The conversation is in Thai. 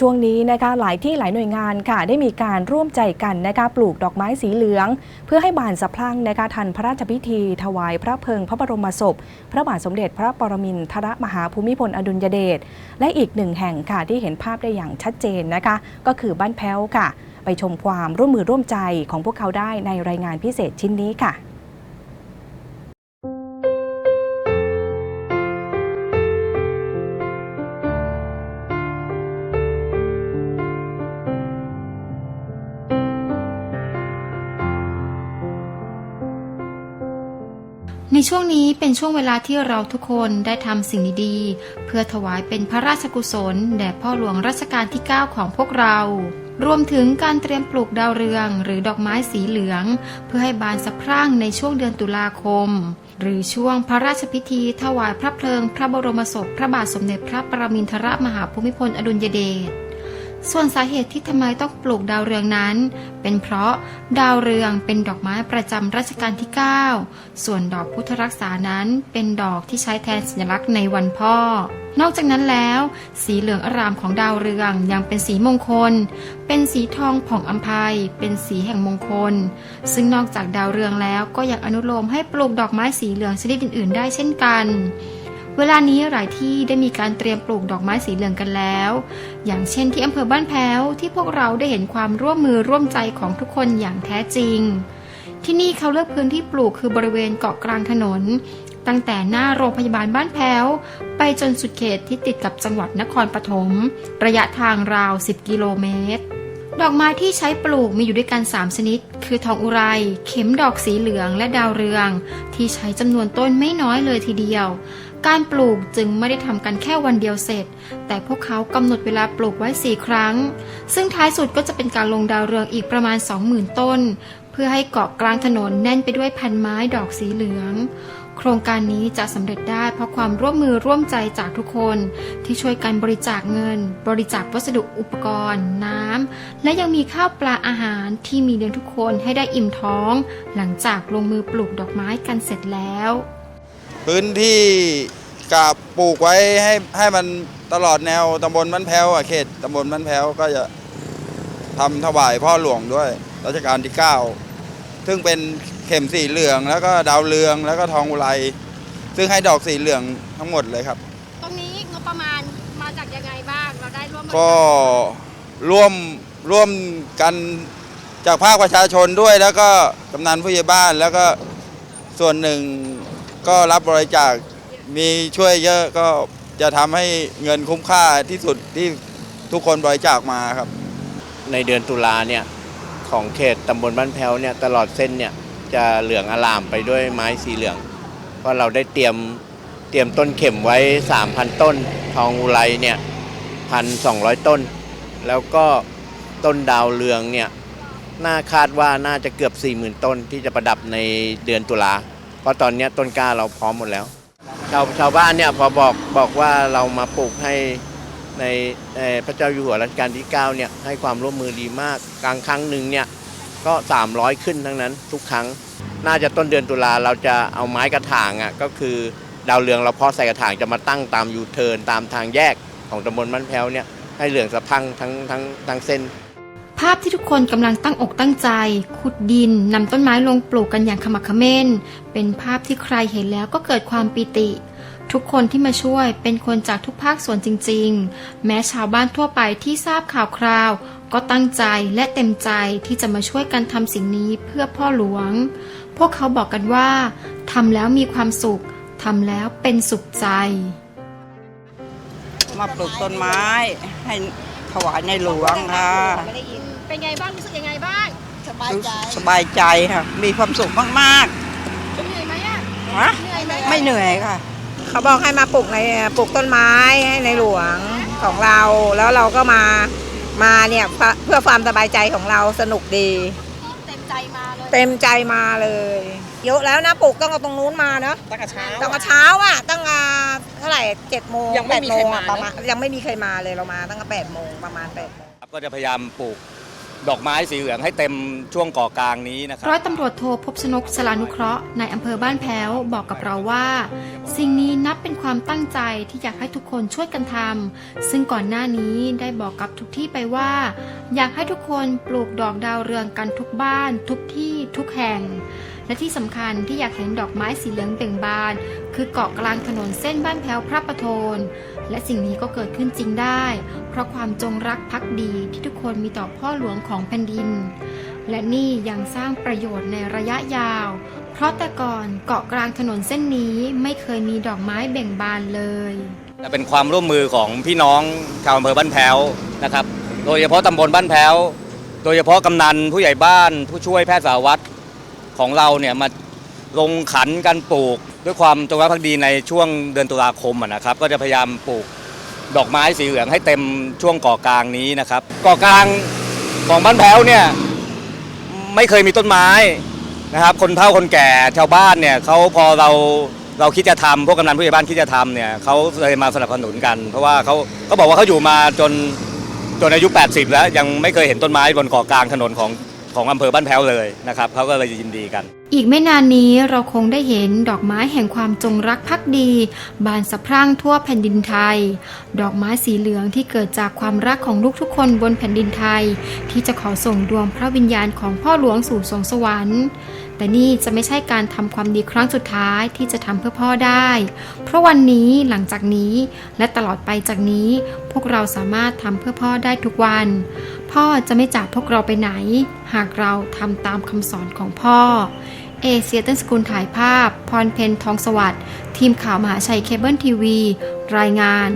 ช่วงนี้นะคะหลายที่หลายหน่วยงานค่ะ ได้มีการร่วมใจกันนะคะปลูกดอกไม้สีเหลือง เพื่อให้บานสะพรั่งนะคะทันพระราชพิธี ถวายพระเพลิงพระบรมศพ พระบาทสมเด็จพระปรมินทรมหาภูมิพลอดุลยเดชและอีกหนึ่งแห่งค่ะที่เห็นภาพได้อย่างชัดเจนนะคะ ก็คือบ้านแพ้วค่ะ ไปชมความร่วมมือร่วมใจของพวกเขาได้ในรายงานพิเศษชิ้นนี้ค่ะ ช่วงนี้เป็นช่วงเวลาที่เราทุกคนได้ทำสิ่งดีๆ เพื่อถวายเป็นพระราชกุศลแด่พ่อหลวงรัชกาลที่ 9 ของพวกเรา รวมถึงการเตรียมปลูกดาวเรือง หรือดอกไม้สีเหลือง เพื่อให้บานสะพรั่งในช่วงเดือนตุลาคม หรือช่วงพระราชพิธีถวายพระเพลิง พระบรมศพ พระบาทสมเด็จพระปรมินทรมหาภูมิพลอดุลยเดช ส่วนสาเหตุที่ทำไมต้องปลูกดาวเรืองนั้น เป็นเพราะดาวเรืองเป็นดอกไม้ประจำรัชกาลที่ 9 ส่วนดอกพุทธรักษานั้นเป็นดอกที่ใช้แทนสัญลักษณ์ในวันพ่อ นอกจากนั้นแล้ว สีเหลืองอารามของดาวเรืองยังเป็นสีมงคล เป็นสีทองผ่องอัมภัย เป็นสีแห่งมงคล ซึ่งนอกจากดาวเรืองแล้วก็ยังอนุโลมให้ปลูกดอกไม้สีเหลืองชนิดอื่น ๆ ได้เช่นกัน เวลานี้หลายที่ได้มีการเตรียมปลูกดอกไม้สีเหลืองกันแล้ว อย่างเช่นที่อำเภอบ้านแพ้วที่พวกเราได้เห็นความร่วมมือร่วมใจของทุกคนอย่างแท้จริง ที่นี่เขาเลือกพื้นที่ปลูกคือบริเวณเกาะกลางถนน ตั้งแต่หน้าโรงพยาบาลบ้านแพ้ว ไปจนสุดเขตที่ติดกับจังหวัดนครปฐมระยะทางราว 10 กิโลเมตร ดอกไม้ที่ใช้ปลูกมีอยู่ด้วยกัน 3 ชนิด คือทองอุไร เข็มดอกสีเหลืองและดาวเรือง ที่ใช้จำนวนต้นไม่น้อยเลยทีเดียว การปลูกจึงไม่ได้ทำกันแค่วันเดียวเสร็จ แต่พวกเขากำหนดเวลาปลูกไว้ 4 ครั้ง ซึ่งท้ายสุดก็จะเป็นการลงดาวเรืองอีกประมาณ 20,000 ต้น เพื่อให้เกาะกลางถนนแน่นไปด้วยพันไม้ดอกสีเหลือง โครงการนี้จะสำเร็จได้เพราะความร่วมมือร่วมใจจากทุกคนที่ช่วยกันบริจาคเงิน บริจาควัสดุอุปกรณ์ น้ำ และยังมีข้าวปลาอาหารที่มีเลี้ยงทุกคนให้ได้อิ่มท้อง หลังจากลงมือปลูกดอกไม้กันเสร็จแล้ว พื้นที่กับปลูกไว้ให้ให้มันตลอดแนวตำบลบ้านแพ้วอะเขตตำบลบ้านแพ้วก็จะทำถวายพ่อหลวงด้วยรัชกาลที่ 9 ซึ่งเป็น ข็มสีเหลืองแล้วก็ดาวเรืองแล้วก็ทองอุไรซึ่งให้ดอกสีเหลืองทั้งหมดเลยครับ ตรงนี้งบประมาณมาจากยังไงบ้าง เราได้ร่วมมือก็ร่วมร่วมกันจากภาคประชาชนด้วย แล้วก็กำนันผู้ใหญ่บ้านแล้วก็ส่วนหนึ่งก็รับบริจาคมีช่วยเยอะก็จะทำให้เงินคุ้มค่าที่สุดที่ทุกคนบริจาคมาครับ ในเดือนตุลาเนี่ยของเขตตำบลบ้านแพ้วเนี่ยตลอดเส้นเนี่ย จะเหลืองอลามไปด้วยไม้สีเหลือง เพราะเราได้เตรียมเตรียมต้นเข็มไว้ 3,000 ต้น ทองอุไรเนี่ยพันสองต้น แล้วก็ต้นดาวเรืองเนี่ยน่าคาดว่าน่าจะเกือบ 40,000 ต้นที่จะประดับในเดือนตุลา เพราะตอนนี้ต้นกล้าเราพร้อมหมดแล้ว ชาวชาวบ้านเนี่ยพอบอกบอกว่าเรามาปลูกให้ในพระเจ้าอยู่หัวรัชกาลที่ 9 เนี่ยให้ความร่วมมือดีมากกลางครั้งหนึ่งเนี่ย ก็ 300 ขึ้นทั้งนั้นทุกครั้ง น่าจะต้นเดือนตุลาเราจะเอาไม้กระถางอะก็คือดาวเรืองเราเพาะใส่กระถางจะมาตั้งตามยูเทิร์นตามทางแยกของตำบลบ้านแพ้วเนี่ยให้เหลืองสะพังทั้งทั้งทั้งเส้น ภาพที่ทุกคนกำลังตั้งอกตั้งใจ ขุดดินนำต้นไม้ลงปลูกกันอย่างขมักเขม้น เป็นภาพที่ใครเห็นแล้วก็เกิดความปิติ ทุกคนที่มาช่วยเป็นคนจากทุกภาคส่วนจริง ๆ แม้ชาวบ้านทั่วไปที่ทราบข่าวคราว ก็ตั้งใจและเต็มใจที่จะมาช่วยกันทำสิ่งนี้เพื่อพ่อหลวง พวกเขาบอกกันว่าทำแล้วมีความสุขทำแล้วเป็นสุขใจ มาปลูกต้นไม้ให้ถวายในหลวงค่ะไม่ได้ยิ เป็นไงบ้างรู้สึกยังไงบ้างสบายรู้ใจ สบายใจค่ะ มีความสุขมากเหนื่อยไหมอะๆฮะเหนื่อยไหมไม่เหนื่อยค่ะ เขาบอกให้มาปลูกในปลูกต้นไม้ให้ในหลวงของเรา แล้วเราก็มามาเนี่ยเพื่อเพื่อความสบายใจของเราสนุกดี เต็มใจมาเลยเต็มใจมาเลยเยอะแล้วนะปลูกต้องเอาตรงนู้นมาเนาะตั้งแต่เช้า ตั้งแต่เช้าอะตั้งแต่เท่าไหร่เจ็ดโมงยังไม่มีแปดโงใครมาอะประมาณยังไม่มีใครมาเลยเรามาตั้งแต่แปดโมงประมาณแปดโมง ครับก็จะพยายามปลูก ดอกไม้สีเหลืองให้เต็มช่วงก่อกลางนี้นะครับร้อยตำรวจโทพบชนกสลานุเคราะห์ในอำเภอบ้านแพ้วบอกกับเราว่า สิ่งนี้นับเป็นความตั้งใจที่อยากให้ทุกคนช่วยกันทำซึ่งก่อนหน้านี้ได้บอกกับทุกที่ไปว่า อยากให้ทุกคนปลูกดอกดาวเรืองกันทุกบ้าน ทุกที่ทุกแห่ง และที่สำคัญที่อยากเห็นดอกไม้สีเหลืองเบ่งบาน คือเกาะกลางถนนเส้นบ้านแพ้วพระประโทนและสิ่งนี้ก็เกิดขึ้นจริงได้ เพราะความจงรักภักดีที่ทุกคนมีต่อพ่อหลวงของแผ่นดิน และนี่ยังสร้างประโยชน์ในระยะยาว เพราะแต่ก่อนเกาะกลางถนนเส้นนี้ไม่เคยมีดอกไม้เบ่งบานเลยจะเป็นความร่วมมือของพี่น้องชาวอำเภอบ้านแพ้วนะครับ โดยเฉพาะตำบลบ้านแพ้ว โดยเฉพาะกำนันผู้ใหญ่บ้าน ผู้ช่วยแพทย์สาวัตรของเราเนี่ยมาลงขันกันปลูก ด้วยความจงรักภักดีในช่วงเดือนตุลาคมนะครับ ก็จะพยายามปลูก ดอกไม้สีเหลืองให้เต็มช่วงก่อกลางนี้นะครับก่อกลางของบ้านแพ้วเนี่ยไม่เคยมีต้นไม้นะครับ คนเฒ่าคนแก่ชาวบ้านเนี่ยเขาพอเราเราคิดจะทำพวกกำนันผู้ใหญ่บ้านคิดจะทำเนี่ยเขาเลยมาสนับสนุนกัน เพราะว่าเขาเขาบอกว่าเขาอยู่มาจนจนอายุ 80 แล้วยังไม่เคยเห็นต้นไม้บนเกาะกลางถนนของของอำเภอบ้านแพ้วเลยนะครับเขาก็เลยยินดีกัน อีกไม่นานนี้เราคงได้เห็นดอกไม้แห่งความจงรักภักดี บานสะพรั่งทั่วแผ่นดินไทย ดอกไม้สีเหลืองที่เกิดจากความรักของลูกทุกคนบนแผ่นดินไทย ที่จะขอส่งดวงพระวิญญาณของพ่อหลวงสู่สวงสวรรค์ แต่นี่จะไม่ใช่การทำความดีครั้งสุดท้ายที่จะทำเพื่อพ่อได้ เพราะวันนี้หลังจากนี้และตลอดไปจากนี้ พวกเราสามารถทำเพื่อพ่อได้ทุกวัน พ่อจะไม่จากพวกเราไปไหน หากเราทำตามคำสอนของพ่อ เอเชียต้นสกุลถ่ายภาพ พรเพนทองสวัสดิ์ทีมข่าวมหาชัยเคเบิลทีวี รายงาน